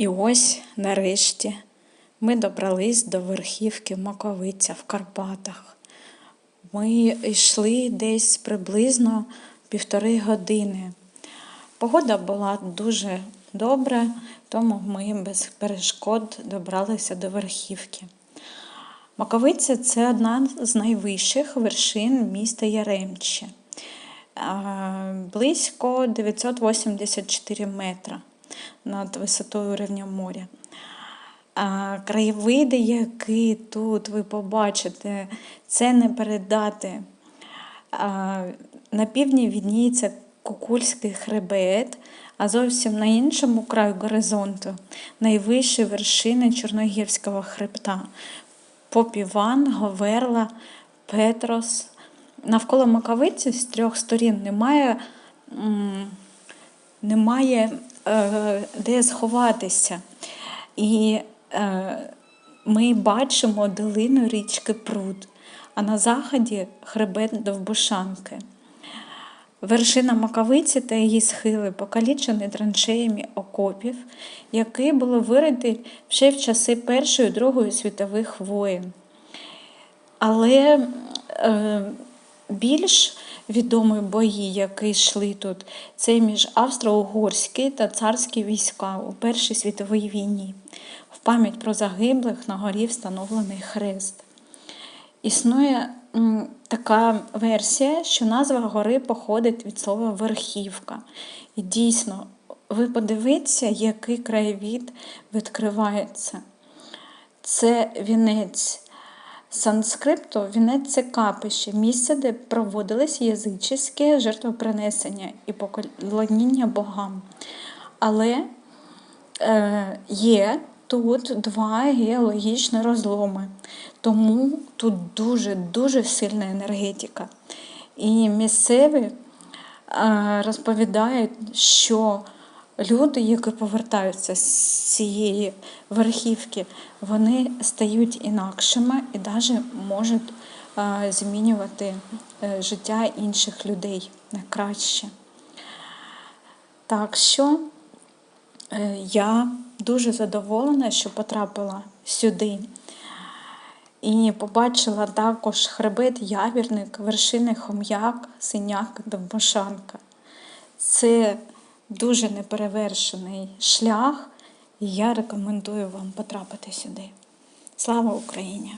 І ось нарешті ми добрались до верхівки Маковиця в Карпатах. Ми йшли десь приблизно півтори години. Погода була дуже добра, тому ми без перешкод добралися до верхівки. Маковиця це одна з найвищих вершин міста Яремче. Близько 984 метра над висотою рівня моря. Краєвиди, які тут ви побачите, це не передати. На півдні відніється Кукульський хребет, а зовсім на іншому краю горизонту найвищі вершини Чорногірського хребта. Попіван, Говерла, Петрос. Навколо Маковиці з трьох сторін немає, немає де сховатися. І е, ми бачимо долину річки Пруд, а на заході хребет Довбушанки. Вершина Маковиці та її схили покалічені траншеями окопів, які були вириті ще в часи Першої і Другої світових воєн. Але е, більш відомі бої, які йшли тут, це між австро-угорські та царські війська у Першій світовій війні. В пам'ять про загиблих на горі встановлений хрест. Існує така версія, що назва гори походить від слова верхівка. І дійсно, ви подивіться, який краєвід відкривається. Це вінець санскрипту, вінець це капище, місце, де проводились язичські жертвопринесення і поклоніння богам. Але е, є тут два геологічні розломи, тому тут дуже-дуже сильна енергетика. І місцеві е, розповідають, що люди, які повертаються з цієї верхівки, вони стають інакшими і навіть можуть змінювати е, життя інших людей на краще. Так що е, я дуже задоволена, що потрапила сюди. І побачила також хребет Явірник, вершини Хом'як, Синяк, Довбошанка. Це дуже неперевершений шлях, і я рекомендую вам потрапити сюди. Слава Україні!